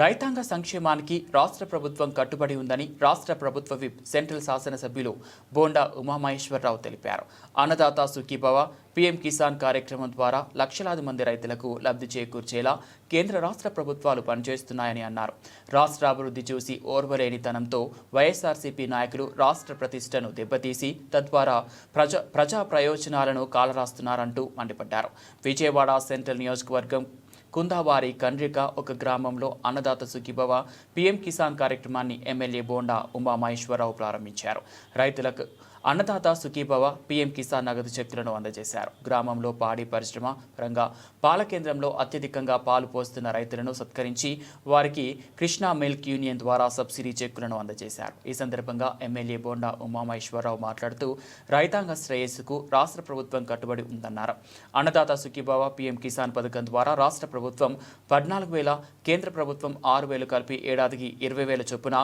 రైతాంగ సంక్షేమానికి రాష్ట్ర ప్రభుత్వం కట్టుబడి ఉందని రాష్ట్ర ప్రభుత్వ విప్ సెంట్రల్ శాసనసభ్యులు బోండా ఉమామహేశ్వరరావు తెలిపారు. అన్నదాత సుఖీభవ పీఎం కిసాన్ కార్యక్రమం ద్వారా లక్షలాది మంది రైతులకు లబ్ధి చేకూర్చేలా కేంద్ర రాష్ట్ర ప్రభుత్వాలు పనిచేస్తున్నాయని అన్నారు. రాష్ట్ర అభివృద్ధి చూసి ఓర్వలేనితనంతో వైఎస్ఆర్సీపీ నాయకులు రాష్ట్ర ప్రతిష్టను దెబ్బతీసి తద్వారా ప్రజా ప్రజా ప్రయోజనాలను కాలరాస్తున్నారంటూ మండిపడ్డారు. విజయవాడ సెంట్రల్ నియోజకవర్గం కుందావారి కండ్రిక ఒక గ్రామంలో అన్నదాత సుఖీభవ పీఎం కిసాన్ కార్యక్రమాన్ని ఎమ్మెల్యే బోండా ఉమామహేశ్వరరావు ప్రారంభించారు. రైతులకు అన్నదాత సుఖీభవ పీఎం కిసాన్ నగదు చెక్కులను అందజేశారు. గ్రామంలో పాడి పరిశ్రమ పరంగా పాల కేంద్రంలో అత్యధికంగా పాలు పోస్తున్న రైతులను సత్కరించి వారికి కృష్ణా మిల్క్ యూనియన్ ద్వారా సబ్సిడీ చెక్కులను అందజేశారు. ఈ సందర్భంగా ఎమ్మెల్యే బోండా ఉమామహేశ్వరరావు మాట్లాడుతూ రైతాంగ శ్రేయస్సుకు రాష్ట్ర ప్రభుత్వం కట్టుబడి ఉందన్నారు. అన్నదాత సుఖీభవ పీఎం కిసాన్ పథకం ద్వారా రాష్ట్ర ప్రభుత్వం పద్నాలుగు వేల కేంద్ర ప్రభుత్వం ఆరు వేలు కలిపి ఏడాదికి ఇరవై వేల చొప్పున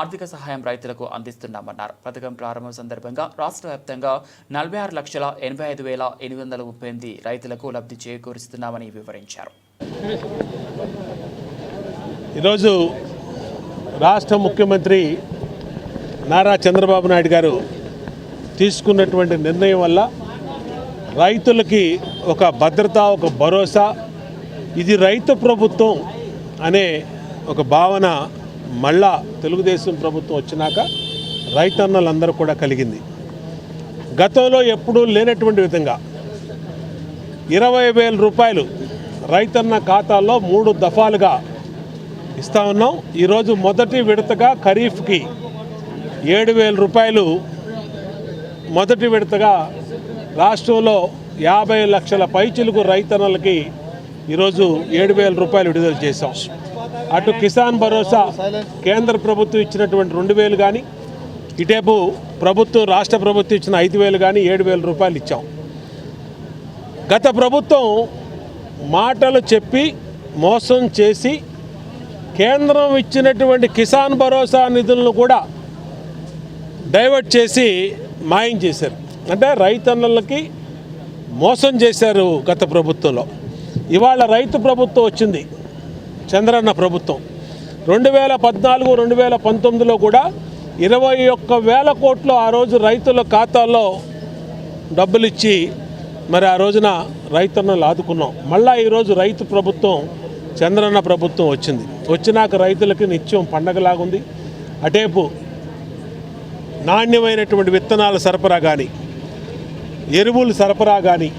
ఆర్థిక సహాయం రైతులకు అందిస్తున్నామన్నారు. పథకం ప్రారంభం సందర్భంగా రాష్ట్ర వ్యాప్తంగా నలభై ఆరు లక్షల ఎనభై ఐదు వేల ఎనిమిది వందల ముప్పై ఎనిమిది రైతులకు లబ్ధి చేకూరుస్తున్నామని వివరించారు. ఈరోజు రాష్ట్ర ముఖ్యమంత్రి నారా చంద్రబాబు నాయుడు గారు తీసుకున్నటువంటి నిర్ణయం వల్ల రైతులకి ఒక భద్రత ఒక భరోసా ఇది రైతు ప్రభుత్వం అనే ఒక భావన మళ్ళా తెలుగుదేశం ప్రభుత్వం వచ్చినాక రైతన్నలందరూ కూడా కలిగింది. గతంలో ఎప్పుడూ లేనటువంటి విధంగా ఇరవై వేల రూపాయలు రైతన్న ఖాతాల్లో మూడు దఫాలుగా ఇస్తా ఉన్నాం. ఈరోజు మొదటి విడతగా ఖరీఫ్కి ఏడు వేల రూపాయలు మొదటి విడతగా రాష్ట్రంలో యాభై లక్షల పైచిలుకు రైతన్నలకి ఈరోజు ఏడు వేల రూపాయలు విడుదల చేశాం. అటు కిసాన్ భరోసా కేంద్ర ప్రభుత్వం ఇచ్చినటువంటి రెండు వేలు కానీ ఇటేపు ప్రభుత్వం రాష్ట్ర ప్రభుత్వం ఇచ్చిన ఐదు వేలు కానీ ఏడు వేల రూపాయలు ఇచ్చాం. గత ప్రభుత్వం మాటలు చెప్పి మోసం చేసి కేంద్రం ఇచ్చినటువంటి కిసాన్ భరోసా నిధులను కూడా డైవర్ట్ చేసి మాయం చేశారు. అంటే రైతన్నలకి మోసం చేశారు గత ప్రభుత్వంలో. ఇవాళ రైతు ప్రభుత్వం వచ్చింది చంద్రన్న ప్రభుత్వం. రెండు వేల పద్నాలుగు రెండు వేల పంతొమ్మిదిలో కూడా ఇరవై ఒక్క వేల కోట్లు ఆ రోజు రైతుల ఖాతాల్లో డబ్బులు ఇచ్చి మరి ఆ రోజున రైతన్నలు ఆదుకున్నాం మళ్ళా ఈరోజు రైతు ప్రభుత్వం చంద్రన్న ప్రభుత్వం వచ్చింది. వచ్చినాక రైతులకి నిత్యం పండగలాగుంది. అటేపు నాణ్యమైనటువంటి విత్తనాల సరఫరా కానీ ఎరువులు సరఫరా కానీ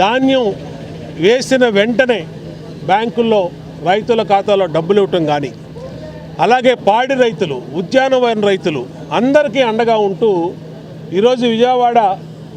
ధాన్యం వేసిన వెంటనే బ్యాంకుల్లో రైతుల ఖాతాలో డబ్బులు ఇవ్వటం కానీ అలాగే పాడి రైతులు ఉద్యానవన రైతులు అందరికీ అండగా ఉంటూ ఈరోజు విజయవాడ